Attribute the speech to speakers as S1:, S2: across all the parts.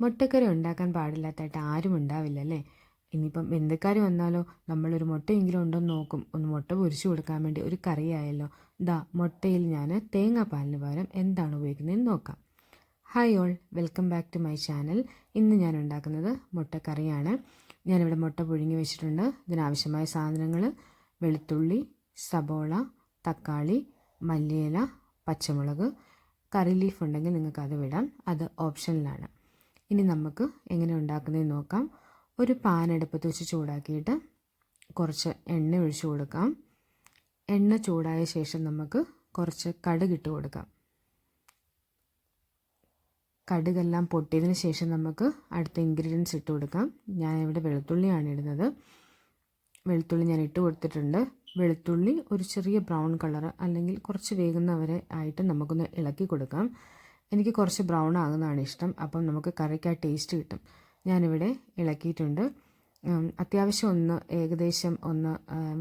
S1: മുട്ടക്കറി ഉണ്ടാക്കാൻ പാടില്ലാത്തതായിട്ട് ആരും ഉണ്ടാവില്ല അല്ലേ? ഇനിയിപ്പം ബന്ധുക്കാർ വന്നാലോ നമ്മളൊരു മുട്ടയെങ്കിലും ഉണ്ടോയെന്ന് നോക്കും. ഒന്ന് മുട്ട പൊരിച്ചു കൊടുക്കാൻ വേണ്ടി ഒരു കറിയായല്ലോ ദാ മുട്ടയിൽ ഞാൻ തേങ്ങാപ്പാലിന് പകരം എന്താണ് ഉപയോഗിക്കുന്നതെന്ന് നോക്കാം. Hi all welcome back to my channel ഇന്ന് ഞാൻ ഉണ്ടാക്കുന്നത് മുട്ടക്കറിയാണ്. ഞാനിവിടെ മുട്ട പുഴുങ്ങി വെച്ചിട്ടുണ്ട്. ഇതിനാവശ്യമായ സാധനങ്ങൾ വെളുത്തുള്ളി സബോള തക്കാളി മല്ലിയില പച്ചമുളക്. കറി ലീഫ് ഉണ്ടെങ്കിൽ നിങ്ങൾക്ക് അത് വിടാം. അത് ഓപ്ഷനിലാണ് ഇനി നമുക്ക് എങ്ങനെ ഉണ്ടാക്കുന്നതെന്ന് നോക്കാം. ഒരു പാൻ അടുപ്പത്ത് വെച്ച് ചൂടാക്കിയിട്ട് കുറച്ച് എണ്ണ ഒഴിച്ചു കൊടുക്കാം. എണ്ണ ചൂടായ ശേഷം നമുക്ക് കുറച്ച് കടുക് ഇട്ട് കൊടുക്കാം. കടുകെല്ലാം പൊട്ടിയതിന് ശേഷം നമുക്ക് അടുത്ത ഇൻഗ്രീഡിയൻസ് ഇട്ട് കൊടുക്കാം. ഞാൻ ഇവിടെ വെളുത്തുള്ളിയാണ് ഇടുന്നത്. വെളുത്തുള്ളി ഞാൻ ഇട്ട് കൊടുത്തിട്ടുണ്ട്. വെളുത്തുള്ളി ഒരു ചെറിയ ബ്രൗൺ കളർ അല്ലെങ്കിൽ കുറച്ച് വേകുന്നവരെ ആയിട്ട് നമുക്കൊന്ന് ഇളക്കി കൊടുക്കാം. എനിക്ക് കുറച്ച് ബ്രൗൺ ആകുന്നതാണ് ഇഷ്ടം. അപ്പം നമുക്ക് കറിക്ക് ആ ടേസ്റ്റ് കിട്ടും. ഞാനിവിടെ ഇളക്കിയിട്ടുണ്ട്. അത്യാവശ്യം ഒന്ന് ഏകദേശം ഒന്ന്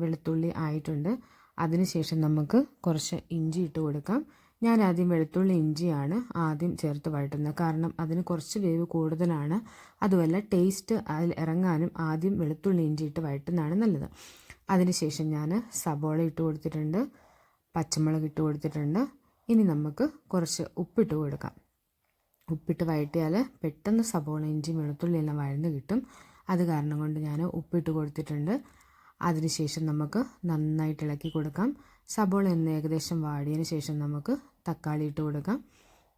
S1: വെളുത്തുള്ളി ആയിട്ടുണ്ട്. അതിനുശേഷം നമുക്ക് കുറച്ച് ഇഞ്ചി ഇട്ട് കൊടുക്കാം. ഞാൻ ആദ്യം വെളുത്തുള്ളി ഇഞ്ചിയാണ് ആദ്യം ചേർത്ത് വഴറ്റുന്നത്. കാരണം അതിന് കുറച്ച് വേവ് കൂടുതലാണ്. അതുമല്ല ടേസ്റ്റ് അതിൽ ഇറങ്ങാനും ആദ്യം വെളുത്തുള്ളി ഇഞ്ചി ഇട്ട് വഴറ്റുന്നതാണ് നല്ലത്. അതിനുശേഷം ഞാൻ സബോള ഇട്ട് കൊടുത്തിട്ടുണ്ട്. പച്ചമുളക് ഇട്ട് കൊടുത്തിട്ടുണ്ട്. ഇനി നമുക്ക് കുറച്ച് ഉപ്പിട്ട് കൊടുക്കാം. ഉപ്പിട്ട് വഴറ്റിയാൽ പെട്ടെന്ന് സബോള ഇഞ്ചി വെളുത്തുള്ളി എല്ലാം വഴന്ന് കിട്ടും. അത് കാരണം കൊണ്ട് ഞാൻ ഉപ്പിട്ട് കൊടുത്തിട്ടുണ്ട്. അതിനുശേഷം നമുക്ക് നന്നായിട്ട് ഇളക്കി കൊടുക്കാം. സബോള ഒന്ന് ഏകദേശം വാടിയതിന് ശേഷം നമുക്ക് തക്കാളി ഇട്ട് കൊടുക്കാം.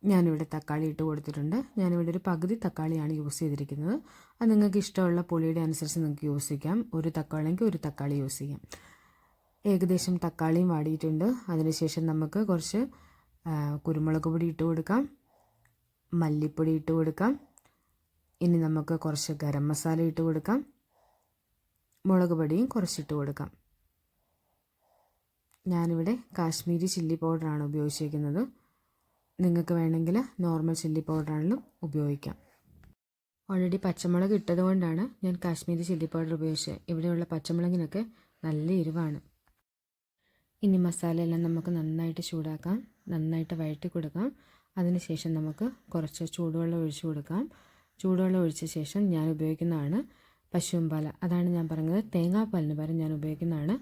S1: ഞാനിവിടെ തക്കാളി ഇട്ട് കൊടുത്തിട്ടുണ്ട്. ഞാനിവിടെ ഒരു പകുതി തക്കാളിയാണ് യൂസ് ചെയ്തിരിക്കുന്നത്. അത് നിങ്ങൾക്ക് ഇഷ്ടമുള്ള പുളിയുടെ അനുസരിച്ച് നിങ്ങൾക്ക് യൂസ് ചെയ്യാം. ഒരു തക്കാളിയെങ്കിൽ ഒരു തക്കാളി യൂസ് ചെയ്യാം. ഏകദേശം തക്കാളിയും വാടിയിട്ടുണ്ട്. അതിനുശേഷം നമുക്ക് കുറച്ച് കുരുമുളക് പൊടി ഇട്ട് കൊടുക്കാം. മല്ലിപ്പൊടി ഇട്ട് കൊടുക്കാം. ഇനി നമുക്ക് കുറച്ച് ഗരം മസാല ഇട്ട് കൊടുക്കാം. മുളക് പൊടിയും കുറച്ചിട്ട് കൊടുക്കാം. ഞാനിവിടെ കാശ്മീരി ചില്ലി പൗഡറാണ് ഉപയോഗിച്ചിരിക്കുന്നത്. നിങ്ങൾക്ക് വേണമെങ്കിൽ നോർമൽ ചില്ലി പൗഡറാണെങ്കിലും ഉപയോഗിക്കാം. ഓൾറെഡി പച്ചമുളക് ഇട്ടത് കൊണ്ടാണ് ഞാൻ കാശ്മീരി ചില്ലി പൗഡർ ഉപയോഗിച്ചത്. ഇവിടെയുള്ള പച്ചമുളകിനൊക്കെ നല്ല എരിവാണ്. ഇനി മസാലയെല്ലാം നമുക്ക് നന്നായിട്ട് ചൂടാക്കാം. നന്നായിട്ട് വഴറ്റി കൊടുക്കാം. അതിനുശേഷം നമുക്ക് കുറച്ച് ചൂടുവെള്ളം ഒഴിച്ചു കൊടുക്കാം. ചൂടുവെള്ളം ഒഴിച്ച ശേഷം ഞാൻ ഉപയോഗിക്കുന്നതാണ് പശുമ്പാല അതാണ് ഞാൻ പറഞ്ഞത് തേങ്ങാപ്പാലിന് പകരം ഞാൻ ഉപയോഗിക്കുന്നതാണ്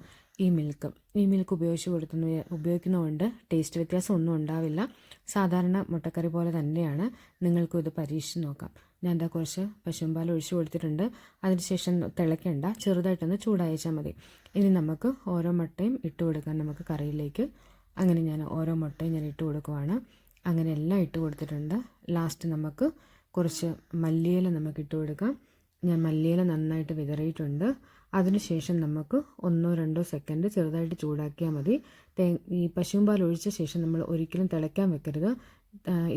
S1: ഈ മിൽക്ക് ഈ മിൽക്ക് ഉപയോഗിച്ച് കൊടുക്കുന്ന ഉപയോഗിക്കുന്നതുകൊണ്ട് ടേസ്റ്റ് വ്യത്യാസം ഒന്നും ഉണ്ടാവില്ല. സാധാരണ മുട്ടക്കറി പോലെ തന്നെയാണ്. നിങ്ങൾക്കും ഇത് പരീക്ഷിച്ച് നോക്കാം. ഞാൻ എന്താ കുറച്ച് പശുമ്പാൽ ഒഴിച്ചു കൊടുത്തിട്ടുണ്ട്. അതിനുശേഷം തിളയ്ക്കേണ്ട. ചെറുതായിട്ടൊന്ന് ചൂടായച്ചാൽ മതി. ഇനി നമുക്ക് ഓരോ മുട്ടയും ഇട്ട് കൊടുക്കാം നമുക്ക് കറിയിലേക്ക്. അങ്ങനെ ഞാൻ ഓരോ മുട്ടയും ഞാൻ ഇട്ട് കൊടുക്കുവാണ്. അങ്ങനെ എല്ലാം ഇട്ട് കൊടുത്തിട്ടുണ്ട്. ലാസ്റ്റ് നമുക്ക് കുറച്ച് മല്ലിയില നമുക്ക് ഇട്ട് കൊടുക്കാം. ഞാൻ മല്ലിയില നന്നായിട്ട് വിതറിയിട്ടുണ്ട്. അതിനുശേഷം നമുക്ക് ഒന്നോ രണ്ടോ സെക്കൻഡ് ചെറുതായിട്ട് ചൂടാക്കിയാൽ മതി. തേ ഈ പശുവും പാൽ ഒഴിച്ച ശേഷം നമ്മൾ ഒരിക്കലും തിളയ്ക്കാൻ വെക്കരുത്.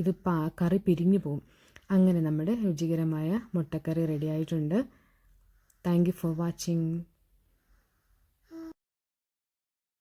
S1: ഇത് പാ കറി പിരിഞ്ഞു പോകും അങ്ങനെ നമ്മുടെ രുചികരമായ മുട്ടക്കറി റെഡിയായിട്ടുണ്ട് താങ്ക് യു ഫോർ വാച്ചിങ്